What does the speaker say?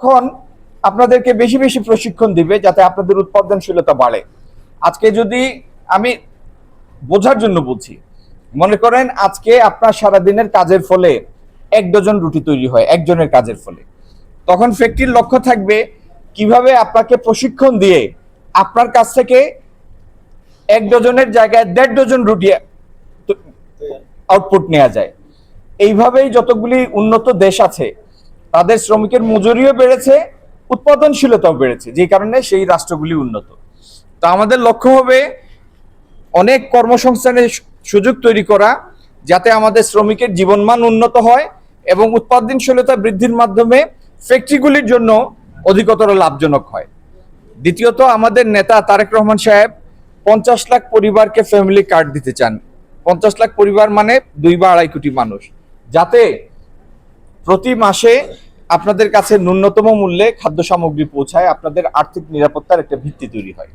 তখন আপনাদেরকে বেশি বেশি প্রশিক্ষণ দিবে যাতে আপনাদের উৎপাদনশীলতা বাড়ে। আজকে যদি আমি বোঝার জন্য বলছি, মনে করেন আজকে আপনার সারাদিনের কাজের ফলে এক ডজন রুটি তৈরি হয় একজনের কাজের ফলে। তখন ফ্যাক্টরির লক্ষ্য থাকবে কীভাবে আপনাকে প্রশিক্ষণ দিয়ে আপনার কাছ থেকে এক ডজনের জায়গায় দেড় ডজন রুটি আউটপুট নেওয়া যায়। এইভাবেই যতগুলি উন্নত দেশ আছে তাদের শ্রমিকের মজুরিও বেড়েছে, উৎপাদনশীলতাও বেড়েছে যে কারণে সেই রাষ্ট্রগুলি উন্নত। তো আমাদের লক্ষ্য হবে অনেক কর্মসংস্থানের সুযোগ তৈরি করা, যাতে আমাদের শ্রমিকের জীবনমান উন্নত হয় এবং উৎপাদনশীলতা বৃদ্ধির মাধ্যমে ফ্যাক্টরিগুলির জন্য অধিকতর লাভজনক হয়। দ্বিতীয়ত, আমাদের নেতা তারেক রহমান সাহেব পঞ্চাশ লাখ পরিবারকে ফ্যামিলি কার্ড দিতে চান। পঞ্চাশ লাখ পরিবার মানে দুই বা আড়াই কোটি মানুষ। যাতে প্রতি মাসে আপনাদের কাছে ন্যূনতম মূল্যে খাদ্য সামগ্রী পৌঁছায়, আপনাদের আর্থিক নিরাপত্তার একটা ভিত্তি তৈরি হয়।